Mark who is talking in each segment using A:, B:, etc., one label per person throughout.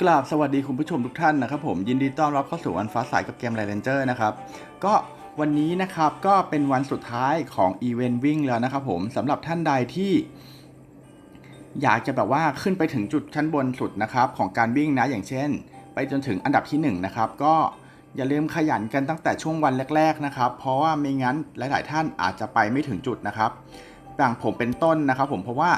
A: กราบสวัสดีคุณผู้ชมทุกท่านนะครับผมยินดีต้อนรับเข้าสู่วันฟ้าสายกับเกมไรเลนเจอร์นะครับก็วันนี้นะครับก็เป็นวันสุดท้ายของอีเวนต์วิ่งแล้วนะครับผมสำหรับท่านใดที่อยากจะแบบว่าขึ้นไปถึงจุดชั้นบนสุดนะครับของการวิ่งนะอย่างเช่น ไปจนถึงอันดับที่1นงนะครับก็อย่าลืมขยันกันตั้งแต่ช่วงวันแรก ๆนะครับ เพราะว่าไม่งั้นหลาย ๆ ท่านอาจจะไปไม่ถึงจุดนะครับอย่างผมเป็นต้นนะครับ ผมเพราะว่า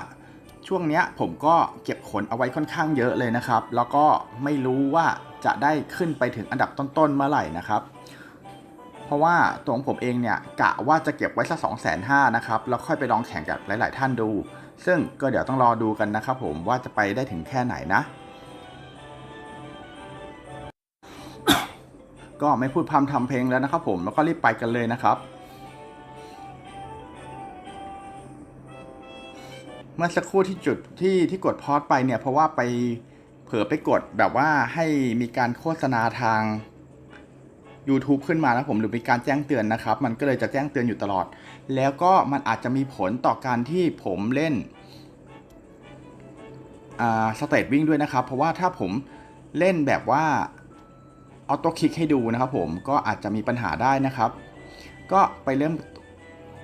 A: ช่วงเนี้ยผมก็เก็บขนเอาไว้ค่อนข้างเยอะเลยนะครับ แล้วก็ไม่รู้ว่าจะได้ขึ้นไปถึงอันดับต้นๆเมื่อไหร่นะครับ เพราะว่าตัวของผมเองเนี่ยกะว่าจะเก็บไว้สักสองแสนห้านะครับ แล้วค่อยไปลองแข่งกับหลาย ๆ ท่านดู ซึ่งก็เดี๋ยวต้องรอดูกันนะครับผมว่าจะไปได้ถึงแค่ไหนนะ ก็ไม่พูดพร่ำทำเพลงแล้วนะครับผมแล้วก็รีบไปกันเลยนะครับ มื่อสักครู่ที่จุดที่ที่กดพอดไปเนี่ยเพราะว่าไปเผลอไปกดแบบว่าให้มีการโฆษณาทาง YouTube ขึ้นมานะผมหรือมีการแจ้งเตือนนะครับ มันก็เลยจะแจ้งเตือนอยู่ตลอด แล้วก็มันอาจจะมีผลต่อการที่ผมเล่นสเตตวิ่งด้วยนะครับ เพราะว่าถ้าผมเล่นแบบว่าออโต้คลิกให้ดูนะครับผมก็อาจจะมีปัญหาได้นะครับ ก็ไปเริ่ม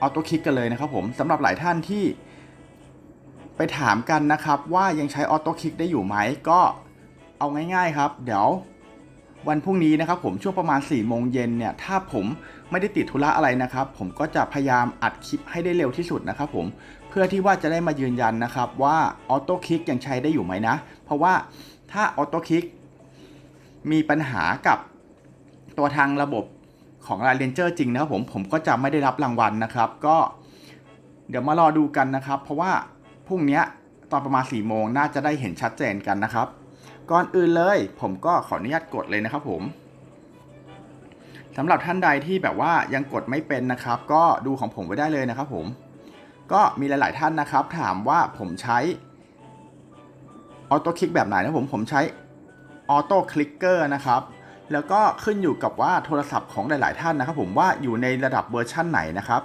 A: ออโต้คลิกกันเลยนะครับผมสำหรับหลายท่านที่ ไปถามกันนะครับว่ายังใช้ออโต้คลิกได้อยู่ไหมก็เอาง่ายๆครับ เดี๋ยววันพรุ่งนี้นะครับผมช่วงประมาณ4ี่โมงเย็นเนี่ยถ้าผมไม่ได้ติดธุระอะไรนะครับ ผมก็จะพยายามอัดคลิปให้ได้เร็วที่สุดนะครับผมเพื่อที่ว่าจะได้มายืนยันนะครับว่าออโต้คลิกยังใช้ได้อยู่ไหมนะ เพราะว่าถ้าออโต้คลิกมีปัญหากับตัวทางระบบของรายเลนเจอร์จริงนะครับผมผมก็จะไม่ได้รับรางวัลนะครับ ก็เดี๋ยวมารอดูกันนะครับ เพราะว่า พรุ่งนี้ตอนประมาณ4ี่โมงน่าจะได้เห็นชัดเจนกันนะครับ ก่อนอื่นเลย ผมก็ขออนุญาตกดเลยนะครับผมสำหรับท่านใดที่แบบว่ายังกดไม่เป็นนะครับ ก็ดูของผมไว้ได้เลยนะครับ ผม ก็มีหลาย ๆ ท่านนะครับ ถามว่าผมใช้ออโต้คลิกแบบไหนนะผมผมใช้ออโต้คลิกเกอร์นะครับแล้วก็ขึ้นอยู่กับว่าโทรศัพท์ของหลาย ๆ ท่านนะครับ ผมว่าอยู่ในระดับเวอร์ชั่นไหนนะครับ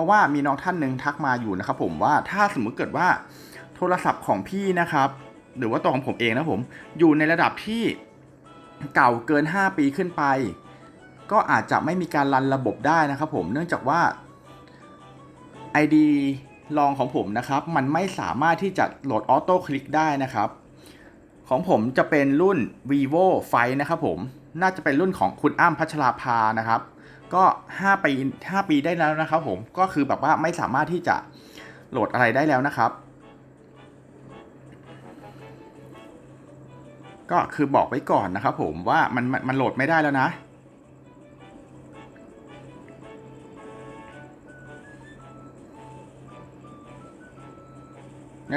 A: ราะว่ามีน้องท่านหนึ่งทักมาอยู่นะครับผมว่าถ้าสมมุติเกิดว่าโทรศัพท์ของพี่นะครับ หรือว่าตัวของผมเองนะผมอยู่ในระดับที่เก่าเกิน 5 ปีขึ้นไป ก็อาจจะไม่มีการรันระบบได้นะครับผมเนื่องจากว่า ID ลองของผมนะครับ มันไม่สามารถที่จะโหลดออโต้คลิกได้นะครับ ของผมจะเป็นรุ่น vivo ไฟนะครับผมน่าจะเป็นรุ่นของคุณอ้ำพัชราภานะครับ ก็ 5 ปี 5 ปีได้แล้วนะครับผม ก็คือแบบว่าไม่สามารถที่จะโหลดอะไรได้แล้วนะครับ ก็คือบอกไว้ก่อนนะครับผมว่ามันมันมันโหลดไม่ได้แล้วนะ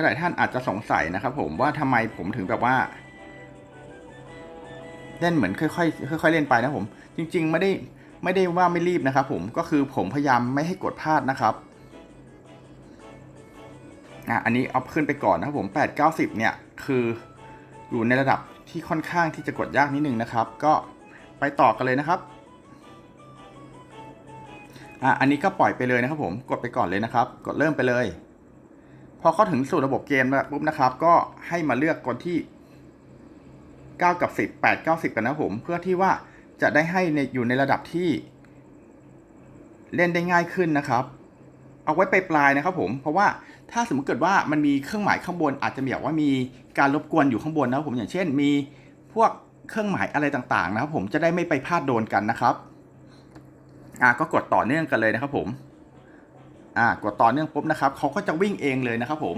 A: หลายท่านอาจจะสงสัยนะครับผมว่าทำไมผมถึงแบบว่าเล่นเหมือนค่อยๆค่อยๆเล่นไปนะผม จริง ๆ ไม่ได้ ไม่ได้ว่าไม่รีบนะครับผมก็คือผมพยายามไม่ให้กดพลาดนะครับอะอันนี้เอาขึ้นไปก่อนนะครับผม8 9 0เนี่ยคืออยู่ในระดับที่ค่อนข้างที่จะกดยากนิดนึงนะครับ ก็ไปต่อกันเลยนะครับอะอันนี้ก็ปล่อยไปเลยนะครับผมกดไปก่อนเลยนะครับ กดเริ่มไปเลย พอเข้าถึงสู่ระบบเกมปุ๊บนะครับ ก็ให้มาเลือกคนที่ 9 กับ 10 8 9 0 กันนะผม เพื่อที่ว่า จะได้ให้ในอยู่ในระดับที่ เล่นได้ง่ายขึ้นนะครับ เอาไว้ไปปลายนะครับผม เพราะว่าถ้าสมมติเกิดว่ามันมีเครื่องหมายข้างบน อาจจะมีแบบว่ามีการรบกวนอยู่ข้างบนนะครับผมอย่างเช่น มีพวกเครื่องหมายอะไรต่างๆ นะครับ ผมจะได้ไม่ไปพลาดโดนกันนะครับอะก็กดต่อเนื่องกันเลยนะครับผมอ่ากดต่อเนื่องปุ๊บนะครับเขาก็จะวิ่งเองเลยนะครับผม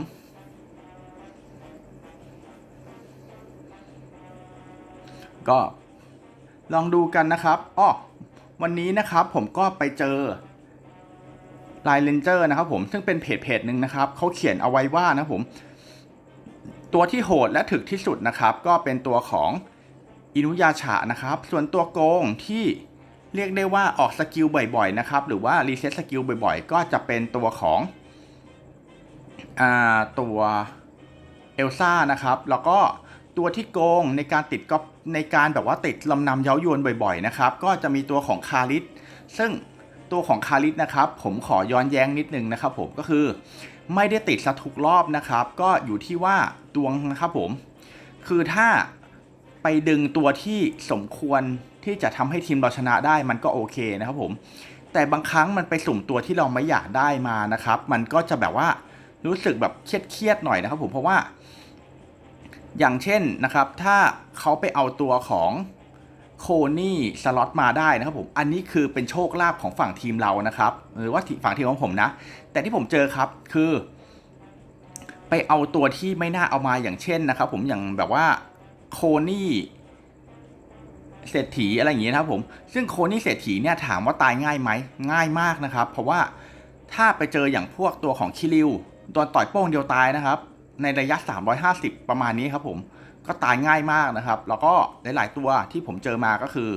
A: ก็ ลองดูกันนะครับอ้อวันนี้นะครับผมก็ไปเจอไลน์เลนเจอร์นะครับผมซึ่งเป็นเพจเพจหนึ่งนะครับเขาเขียนเอาไว้ว่านะผม ตัวที่โหดและถึกที่สุดนะครับ ก็เป็นตัวของอินุยาชะนะครับ ส่วนตัวโกงที่เรียกได้ว่าออกสกิลบ่อยๆนะครับ หรือว่ารีเซ็ตสกิลบ่อยๆ ก็จะเป็นตัวของอ่าตัวเอลซ่านะครับ แล้วก็ ตัวที่โกงในการติดก็ในการแบบว่าติดลำนำเย้ายวนบ่อยๆนะครับ ก็จะมีตัวของคาริสซึ่งตัวของคาริสนะครับผมขอย้อนแย้งนิดนึงนะครับ ผมก็คือไม่ได้ติดซะทุกรอบนะครับ ก็อยู่ที่ว่าดวงนะครับผม คือถ้าไปดึงตัวที่สมควรที่จะทำให้ทีมเราชนะได้มันก็โอเคนะครับผมแต่บางครั้งมันไปสุ่มตัวที่เราไม่อยากได้มานะครับ มันก็จะแบบว่ารู้สึกแบบเครียดๆหน่อยนะครับ ผมเพราะว่า อย่างเช่นนะครับถ้าเขาไปเอาตัวของโคนี่สล็อตมาได้นะครับผมอันนี้คือเป็นโชคลาภของฝั่งทีมเรานะครับหรือว่าฝั่งทีมของผมนะ แต่ที่ผมเจอครับคือ ไปเอาตัวที่ไม่น่าเอามาอย่างเช่นนะครับ ผมอย่างแบบว่าโคนี่เศรษฐีอะไรอย่างเงี้ยนะครับผมซึ่งโคนี่เศรษฐีเนี่ยถามว่าตายง่ายไหมง่ายมากนะครับ เพราะว่าถ้าไปเจออย่างพวกตัวของคิริวโดนต่อยโป้งเดียวตายนะครับ ในระยะ 350 ประมาณนี้ครับผมก็ตายง่ายมากนะครับ แล้วก็หลาย ๆ ตัวที่ผมเจอมาก็คือ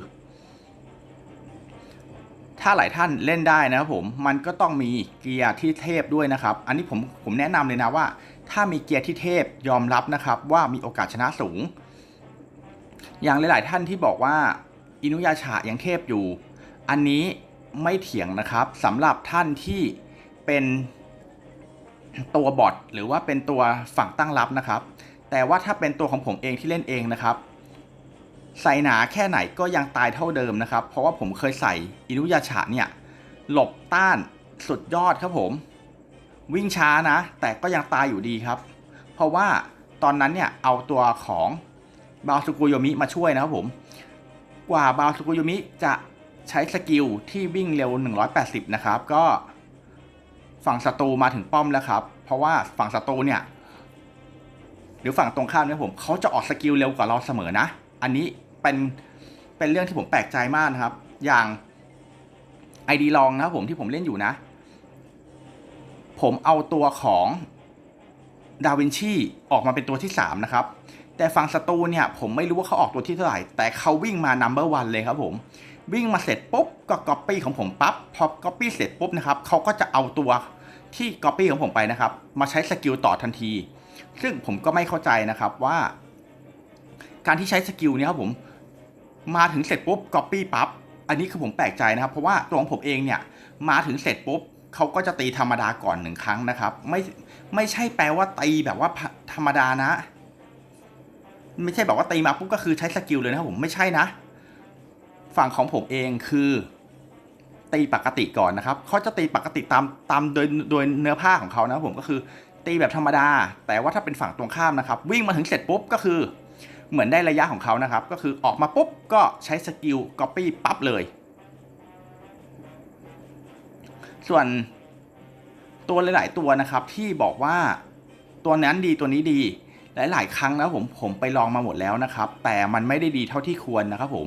A: ถ้าหลายท่านเล่นได้นะครับผมมันก็ต้องมีเกียร์ที่เทพด้วยนะครับ อันนี้ผมผมแนะนำเลยนะว่า ถ้ามีเกียร์ที่เทพยอมรับนะครับ ว่ามีโอกาสชนะสูง อย่างหลาย ๆ ท่านที่บอกว่าอินุยาชายังเทพอยู่ อันนี้ไม่เถียงนะครับสำหรับท่านที่เป็น ตัวบอทหรือว่าเป็นตัวฝั่งตั้งรับนะครับ แต่ว่าถ้าเป็นตัวของผมเองที่เล่นเองนะครับ ใส่หนาแค่ไหนก็ยังตายเท่าเดิมนะครับ เพราะว่าผมเคยใส่อินุยาชาเนี่ยหลบต้านสุดยอดครับผม วิ่งช้านะ แต่ก็ยังตายอยู่ดีครับ เพราะว่าตอนนั้นเนี่ยเอาตัวของบาสุกุโยมิมาช่วยนะครับผม กว่าบาสุกุโยมิจะใช้สกิลที่วิ่งเร็ว 180 นะครับ ก็ ฝั่งศัตรูมาถึงป้อมแล้วครับ เพราะว่าฝั่งศัตรูเนี่ย หรือฝั่งตรงข้ามเนี่ยผมเขาจะออกสกิลเร็วกว่าเราเสมอนะ อันนี้เป็นเป็นเรื่องที่ผมแปลกใจมากนะครับ อย่างไอดีลองนะครับผมที่ผมเล่นอยู่นะ ผมเอาตัวของดาวินชีออกมาเป็นตัวที่ 3 นะครับ แต่ฝั่งศัตรูเนี่ย ผมไม่รู้ว่าเขาออกตัวที่เท่าไหร่ แต่เขาวิ่งมานัมเบอร์วันเลยครับผม วิ่งมาเสร็จปุ๊บก็ก๊อปปี้ของผมปั๊บพอก๊อปปี้เสร็จปุ๊บนะครับเขาก็จะเอาตัวที่ก๊อปปี้ของผมไปนะครับ มาใช้สกิลต่อทันที ซึ่งผมก็ไม่เข้าใจนะครับว่า การที่ใช้สกิลนี้ครับผมมาถึงเสร็จปุ๊บก๊อปปี้ปั๊บอันนี้คือผมแปลกใจนะครับ เพราะว่าตัวของผมเองเนี่ยมาถึงเสร็จปุ๊บเขาก็จะตีธรรมดาก่อนหนึ่งครั้งนะครับ ไม่ไม่ใช่แปลว่าตีแบบว่าธรรมดานะ ไม่ใช่แบบว่าตีมาปุ๊บก็คือใช้สกิลเลยนะครับผมไม่ใช่นะ ฝั่งของผมเองคือตีปกติก่อนนะครับเขาจะตีปกติตามตามโดยโดยเนื้อผ้าของเขานะผมก็คือตีแบบธรรมดา แต่ว่าถ้าเป็นฝั่งตรงข้ามนะครับ วิ่งมาถึงเสร็จปุ๊บก็คือ เหมือนได้ระยะของเขานะครับ ก็คือออกมาปุ๊บก็ใช้สกิล Copy ปั๊บเลย ส่วนตัวหลาย ๆ ตัวนะครับที่บอกว่าตัวนั้นดีตัวนี้ดีหลาย ๆ ครั้งนะผมผมไปลองมาหมดแล้วนะครับ แต่มันไม่ได้ดีเท่าที่ควรนะครับผม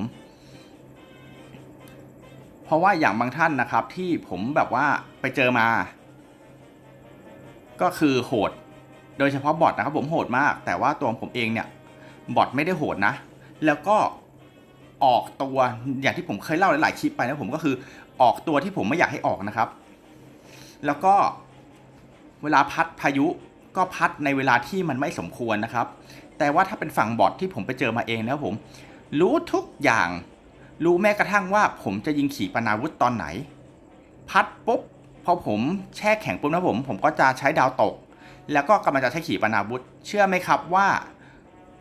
A: ราะว่าอย่างบางท่านนะครับที่ผมแบบว่าไปเจอมา ก็คือโหด โดยเฉพาะบอทนะครับผมโหดมาก แต่ว่าตัวผมเองเนี่ยบอทไม่ได้โหดนะ แล้วก็ออกตัวอย่างที่ผมเคยเล่าหลายๆคลิปไปนะผมก็คือออกตัวที่ผมไม่อยากให้ออกนะครับ แล้วก็เวลาพัดพายุก็พัดในเวลาที่มันไม่สมควรนะครับ แต่ว่าถ้าเป็นฝั่งบอทที่ผมไปเจอมาเองนะครับผม รู้ทุกอย่าง รู้แม้กระทั่งว่าผมจะยิงขี่ปนาวุธตอนไหน พัดปุ๊บพอผมแช่แข็งปุ๊บนะผม ผมก็จะใช้ดาวตก แล้วก็กำลังจะใช้ขี่ปนาวุธ เชื่อไหมครับว่า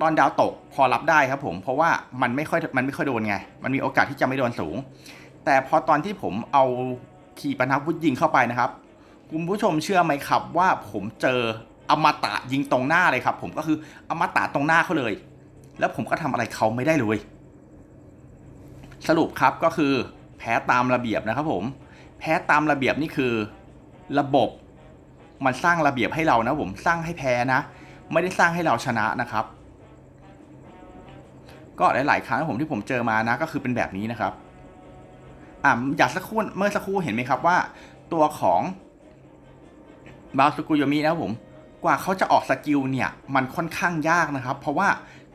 A: ตอนดาวตกพอรับได้ครับผมเพราะว่ามันไม่ค่อยมันไม่ค่อยโดนไง มันมีโอกาสที่จะไม่โดนสูง แต่พอตอนที่ผมเอาขี่ปนาวุธยิงเข้าไปนะครับ คุณผู้ชมเชื่อไหมครับว่าผมเจออมตะยิงตรงหน้าเลยครับ ผมก็คืออมตะตรงหน้าเขาเลย แล้วผมก็ทำอะไรเขาไม่ได้เลย สรุปครับก็คือแพ้ตามระเบียบนะครับผม แพ้ตามระเบียบนี่คือระบบมันสร้างระเบียบให้เรานะผมสร้างให้แพ้นะ ไม่ได้สร้างให้เราชนะนะครับ ก็หลาย ๆ ครั้งผมที่ผมเจอมานะก็คือเป็นแบบนี้นะครับอ่าอยากสักครู่เมื่อสักครู่เห็นไหมครับว่า ตัวของบาสุกุโยมินะครับผมกว่าเขาจะออกสกิลเนี่ยมันค่อนข้างยากนะครับ เพราะว่า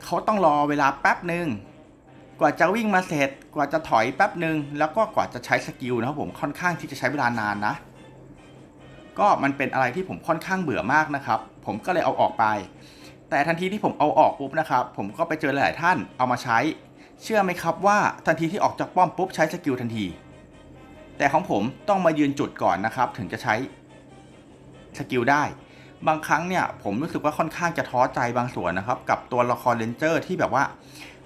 A: เขาต้องรอเวลาแป๊บหนึ่ง กว่าจะวิ่งมาเสร็จ กว่าจะถอยแป๊บหนึ่งแล้วก็กว่าจะใช้สกิลนะครับผมค่อนข้างที่จะใช้เวลานานนะ ก็มันเป็นอะไรที่ผมค่อนข้างเบื่อมากนะครับ ผมก็เลยเอาออกไป แต่ทันทีที่ผมเอาออกปุ๊บนะครับ ผมก็ไปเจอหลายท่านเอามาใช้ เชื่อไหมครับว่าทันทีที่ออกจากป้อมปุ๊บใช้สกิลทันที แต่ของผมต้องมายืนจุดก่อนนะครับ ถึงจะใช้สกิลได้บางครั้งเนี่ยผมรู้สึกว่าค่อนข้างจะท้อใจบางส่วนนะครับ กับตัวละครเลนเจอร์ที่แบบว่า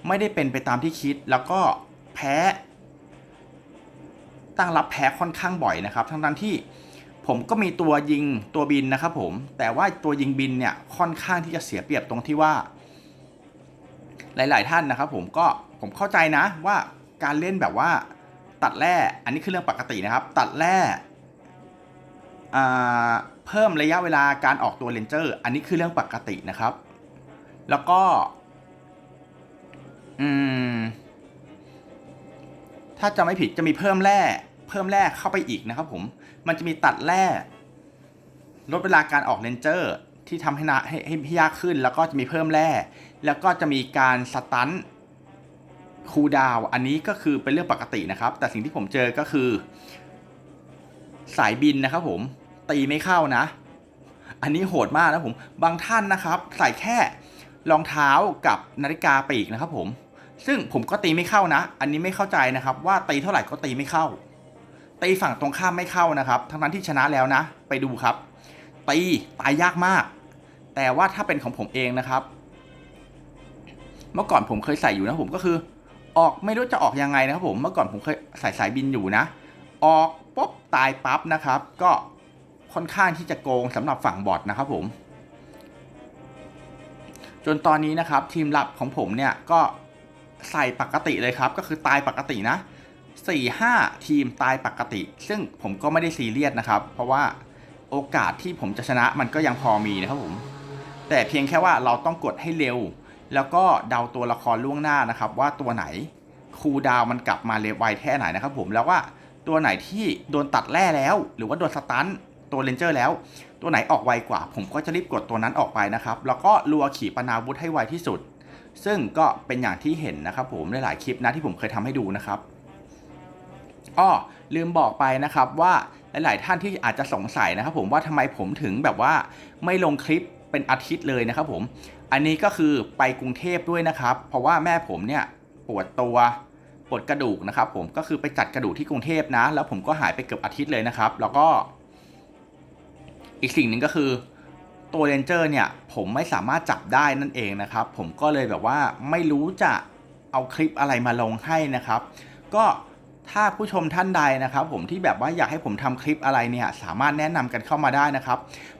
A: ไม่ได้เป็นไปตามที่คิด แล้วก็แพ้ ตั้งรับแพ้ค่อนข้างบ่อยนะครับ ทั้งนั้นที่ผมก็มีตัวยิงตัวบินนะครับผม แต่ว่าตัวยิงบินเนี่ยค่อนข้างที่จะเสียเปรียบตรงที่ว่า หลาย ๆ ท่านนะครับ ผมก็ผมเข้าใจนะว่าการเล่นแบบว่าตัดแร่อันนี้คือเรื่องปกตินะครับ ตัดแร่เพิ่มระยะเวลาการออกตัวเลนเจอร์ อันนี้คือเรื่องปกตินะครับ แล้วก็ อืม ถ้าจะไม่ผิดจะมีเพิ่มแร่เพิ่มแร่เข้าไปอีกนะครับผม มันจะมีตัดแร่ลดเวลาการออกเลนเจอร์ที่ทำให้นาให้ให้ให้ยากขึ้น แล้วก็จะมีเพิ่มแร่ แล้วก็จะมีการสตันคูดาวอันนี้ก็คือเป็นเรื่องปกตินะครับ แต่สิ่งที่ผมเจอก็คือ สายบินนะครับผมตีไม่เข้านะ อันนี้โหดมากนะผม บางท่านนะครับ ใส่แค่ รองเท้ากับนาฬิกาปีกนะครับผม ซึ่งผมก็ตีไม่เข้านะ อันนี้ไม่เข้าใจนะครับ ว่าตีเท่าไหร่ก็ตีไม่เข้า ตีฝั่งตรงข้ามไม่เข้านะครับ ทั้งนั้นที่ชนะแล้วนะ ไปดูครับ ตีตายยากมาก แต่ว่าถ้าเป็นของผมเองนะครับ เมื่อก่อนผมเคยใส่อยู่นะผมก็คือ ออกไม่รู้จะออกยังไงนะครับผม เมื่อก่อนผมเคยใส่สายบินอยู่นะ ออกปุ๊บตายปั๊บนะครับ ก็ค่อนข้างที่จะโกงสำหรับฝั่งบอทนะครับผม จนตอนนี้นะครับทีมลับของผมเนี่ยก็ใส่ปกติเลยครับ ก็คือตายปกตินะ 4 5 ทีมตายปกติ ซึ่งผมก็ไม่ได้ซีเรียสนะครับ เพราะว่าโอกาสที่ผมจะชนะมันก็ยังพอมีนะครับผม แต่เพียงแค่ว่าเราต้องกดให้เร็ว แล้วก็เดาตัวละครล่วงหน้านะครับ ว่าตัวไหนคูดาวมันกลับมาเร็วไวแค่ไหนนะครับผมแล้วว่าตัวไหนที่โดนตัดแร่แล้ว หรือว่าโดนสตัน ตัวเลนเจอร์แล้ว ตัวไหนออกไวกว่า ผมก็จะรีบกดตัวนั้นออกไปนะครับ แล้วก็รัวขี่ปนาวุธให้ไวที่สุด ซึ่งก็เป็นอย่างที่เห็นนะครับผมในหลายคลิปนะที่ผมเคยทำให้ดูนะครับอ้อลืมบอกไปนะครับว่าหลาย ๆ ท่านที่อาจจะสงสัยนะครับผมว่าทำไมผมถึงแบบว่าไม่ลงคลิปเป็นอาทิตย์เลยนะครับผม อันนี้ก็คือไปกรุงเทพด้วยนะครับ เพราะว่าแม่ผมเนี่ยปวดตัวปวดกระดูกนะครับผมก็คือไปจัดกระดูกที่กรุงเทพนะ แล้วผมก็หายไปเกือบอาทิตย์เลยนะครับ แล้วก็ อีกสิ่งหนึ่งก็คือตัวเรนเจอร์เนี่ยผมไม่สามารถจับได้นั่นเองนะครับ ผมก็เลยแบบว่าไม่รู้จะเอาคลิปอะไรมาลงให้นะครับ ก็ถ้าผู้ชมท่านใดนะครับ ผมที่แบบว่าอยากให้ผมทำคลิปอะไรเนี่ยสามารถแนะนำกันเข้ามาได้นะครับ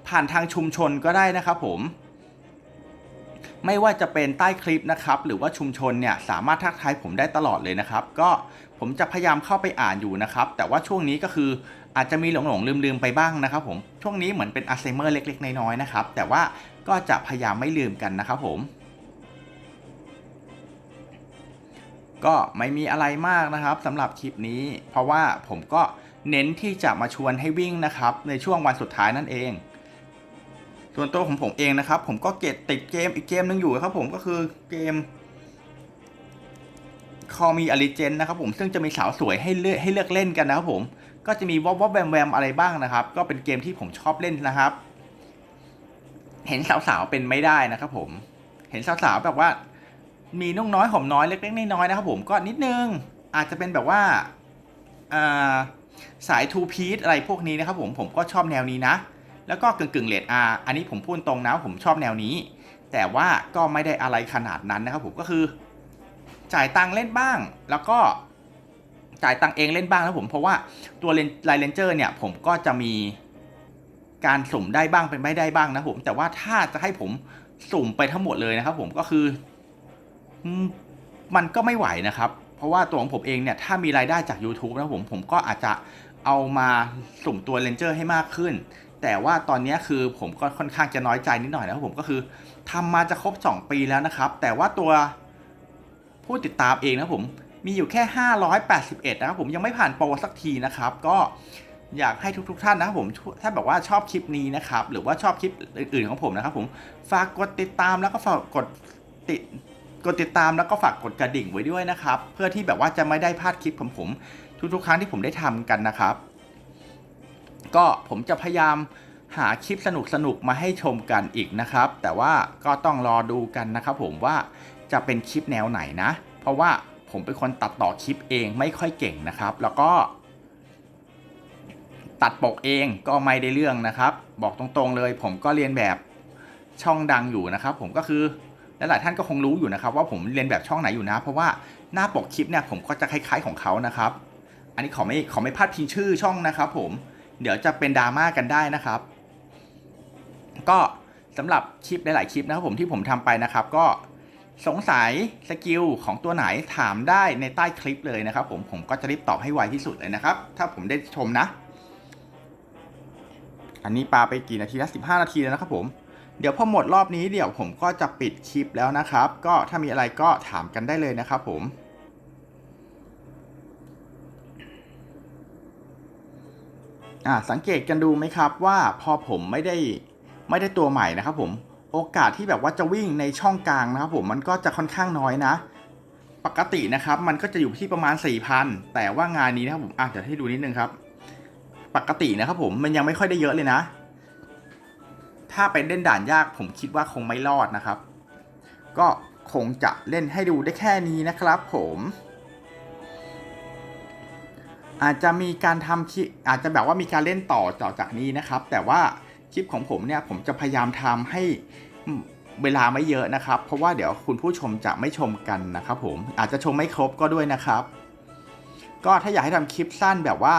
A: ผ่านทางชุมชนก็ได้นะครับ ผม ไม่ว่าจะเป็นใต้คลิปนะครับ หรือว่าชุมชนเนี่ยสามารถทักทายผมได้ตลอดเลยนะครับ ก็ผมจะพยายามเข้าไปอ่านอยู่นะครับ แต่ว่าช่วงนี้ก็คือ อาจจะมีหลงหลงลืมลืมไปบ้างนะครับผมช่วงนี้เหมือนเป็นอัลไซเมอร์เล็ก ๆ น้อยๆนะครับ แต่ว่าก็จะพยายามไม่ลืมกันนะครับผม ก็ไม่มีอะไรมากนะครับสำหรับคลิปนี้ เพราะว่าผมก็เน้นที่จะมาชวนให้วิ่งนะครับ ในช่วงวันสุดท้ายนั่นเอง ส่วนตัวของผมเองนะครับ ผมก็เก็ตติดเกมอีกเกมหนึงอยู่ครับผมก็คือเกมคอมีอลิเจนนะครับผมซึ่งจะมีสาวสวยให้เลือกให้เลือกเล่นกันนะครับผม ก็จะมีวอบวอบแวมแวมอะไรบ้างนะครับ ก็เป็นเกมที่ผมชอบเล่นนะครับ เห็นสาวๆเป็นไม่ได้นะครับ ผม เห็นสาวๆแบบว่า มีนุ่งน้อยหอมน้อยเล็กๆน้อยๆนะครับ ผมก็นิดนึงอาจจะเป็นแบบว่าสายทูพีซอะไรพวกนี้นะครับ ผมผมก็ชอบแนวนี้นะ แล้วก็กึ่งกึ่งเลดอาอันนี้ผมพูดตรงนะผมชอบแนวนี้ แต่ว่าก็ไม่ได้อะไรขนาดนั้นนะครับ ผมก็คือ จ่ายตังค์เล่นบ้าง แล้วก็ จ่ายตังเองเล่นบ้างนะผมเพราะว่าตัวเลนไลเลนเจอร์เนี่ยผมก็จะมีการสุ่มได้บ้างเป็นไม่ได้บ้างนะผมแต่ว่าถ้าจะให้ผมสุ่มไปทั้งหมดเลยนะครับ ผมก็คือมมันก็ไม่ไหวนะครับ เพราะว่าตัวของผมเองเนี่ยถ้ามีรายได้จาก YouTube นะผมผมก็อาจจะเอามาสุ่มตัวเลนเจอร์ให้มากขึ้น แต่ว่าตอนนี้คือผมก็ค่อนข้างจะน้อยใจนิดหน่อยนะครับผมก็คือทำมาจะครบ 2 ปีแล้วนะครับ แต่ว่าตัวผู้ติดตามเองนะผม มีอยู่แค่ 581 นะครับผมยังไม่ผ่านโปรสักทีนะครับ ก็อยากให้ทุกๆทท่านนะครับผมถ้าแบบว่าชอบคลิปนี้นะครับ หรือว่าชอบคลิปอื่นๆของผมนะครับผมฝากกดติดตามแล้วก็ฝากกดติดกดติดตามแล้วก็ฝากกดกระดิ่งไว้ด้วยนะครับ เพื่อที่แบบว่าจะไม่ได้พลาดคลิปของผมทุกๆ ครั้งที่ผมได้ทำกันนะครับ ก็ผมจะพยายามหาคลิปสนุกๆมาให้ชมกันอีกนะครับ แต่ว่าก็ต้องรอดูกันนะครับผมว่าจะเป็นคลิปแนวไหนนะ เพราะว่า ผมเป็นคนตัดต่อคลิปเองไม่ค่อยเก่งนะครับ แล้วก็ ตัดปกเองก็ไม่ได้เรื่องนะครับ บอกตรงๆเลย ผมก็เรียนแบบช่องดังอยู่นะครับ ผมก็คือและหลายท่านก็คงรู้อยู่นะครับ ว่าผมเรียนแบบช่องไหนอยู่นะ เพราะว่าหน้าปกคลิปเนี่ยผมก็จะคล้ายๆของเขานะครับ อันนี้ขอไม่ขอไม่พลาดพิงชื่อช่องนะครับ ผมเดี๋ยวจะเป็นดราม่ากันได้นะครับ ก็สำหรับคลิปหลายๆคลิปนะครับผมที่ผมทำไปนะครับ ก็ สงสัยสกิลของตัวไหนถามได้ในใต้คลิปเลยนะครับผมผมก็จะรีบตอบให้ไวที่สุดเลยนะครับ ถ้าผมได้ชมนะ อันนี้ปาไปกี่นาทีแล้ว15นาทีแล้วนะครับผมเดี๋ยวพอหมดรอบนี้เดี๋ยวผมก็จะปิดคลิปแล้วนะครับ ก็ถ้ามีอะไรก็ถามกันได้เลยนะครับผมอ่าสังเกตกันดูไหมครับว่าพอผมไม่ได้ไม่ได้ตัวใหม่นะครับผม โอกาสที่แบบว่าจะวิ่งในช่องกลางนะครับผมมันก็จะค่อนข้างน้อยนะ ปกตินะครับมันก็จะอยู่ที่ประมาณ 4,000 แต่ว่างานนี้นะครับผมอะเดี๋ยวให้ดูนิดนึงครับ ปกตินะครับผมมันยังไม่ค่อยได้เยอะเลยนะ ถ้าไปเล่นด่านยากผมคิดว่าคงไม่รอดนะครับ ก็คงจะเล่นให้ดูได้แค่นี้นะครับ ผมอาจจะมีการทำคลิปอาจจะแบบว่ามีการเล่นต่อต่อจากนี้นะครับ แต่ว่า คลิปของผมเนี่ยผมจะพยายามทำให้เวลาไม่เยอะนะครับ เพราะว่าเดี๋ยวคุณผู้ชมจะไม่ชมกันนะครับผมอาจจะชมไม่ครบก็ด้วยนะครับ ก็ถ้าอยากให้ทำคลิปสั้นแบบว่า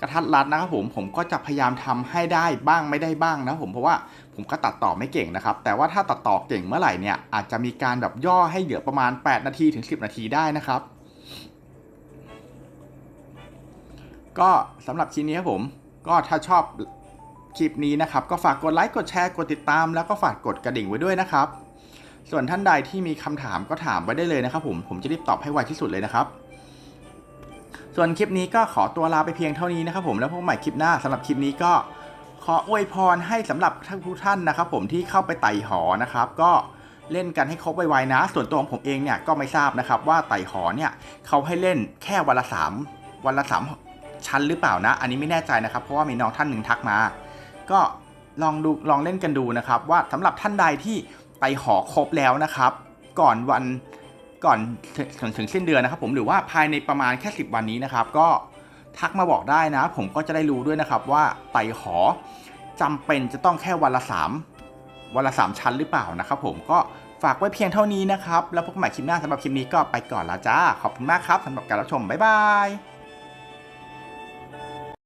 A: กระทัดรัดนะครับผมผมก็จะพยายามทำให้ได้บ้างไม่ได้บ้างนะผมเพราะว่าผมก็ตัดต่อไม่เก่งนะครับ แต่ว่าถ้าตัดต่อเก่งเมื่อไหร่เนี่ยอาจจะมีการแบบย่อให้เหลือประมาณ 8 นาทีถึง 10 นาทีได้นะครับ ก็สำหรับคลิปนี้ครับผม ก็ถ้าชอบ คลิปนี้นะครับ ก็ฝากกดไลค์กดแชร์กดติดตาม แล้วก็ฝากกดกระดิ่งไว้ด้วยนะครับ ส่วนท่านใดที่มีคำถามก็ถามไว้ได้เลยนะครับ ผมผมจะรีบตอบให้ไวที่สุดเลยนะครับ ส่วนคลิปนี้ก็ขอตัวลาไปเพียงเท่านี้นะครับ ผมแล้วพบใหม่คลิปหน้าสำหรับคลิปนี้ก็ขออวยพรให้สำหรับทุกท่านนะครับ ผมที่เข้าไปไต่หอนะครับ ก็เล่นกันให้ครบไวๆนะ ส่วนตัวของผมเองเนี่ยก็ไม่ทราบนะครับ ว่าไต่หอเนี่ยเขาให้เล่นแค่วันละสามวันละสามชั้นหรือเปล่านะ อันนี้ไม่แน่ใจนะครับ เพราะว่ามีน้องท่านหนึ่งทักมา ก็ลองดูลองเล่นกันดูนะครับ ว่าสำหรับท่านใดที่ไปหอครบแล้วนะครับ ก่อนวันก่อนถึงถึงสิ้นเดือนนะครับ ผมหรือว่าภายในประมาณแค่ 10 วันนี้นะครับ ก็ทักมาบอกได้นะ ผมก็จะได้รู้ด้วยนะครับว่าไต่หอจำเป็นจะต้องแค่วันละ 3 วันละ 3 ชั้นหรือเปล่านะครับ ผมก็ฝากไว้เพียงเท่านี้นะครับ แล้วพบกันใหม่คลิปหน้าสำหรับคลิปนี้ก็ไปก่อนละจ้า ขอบคุณมากครับสำหรับการรับชม บ๊ายบาย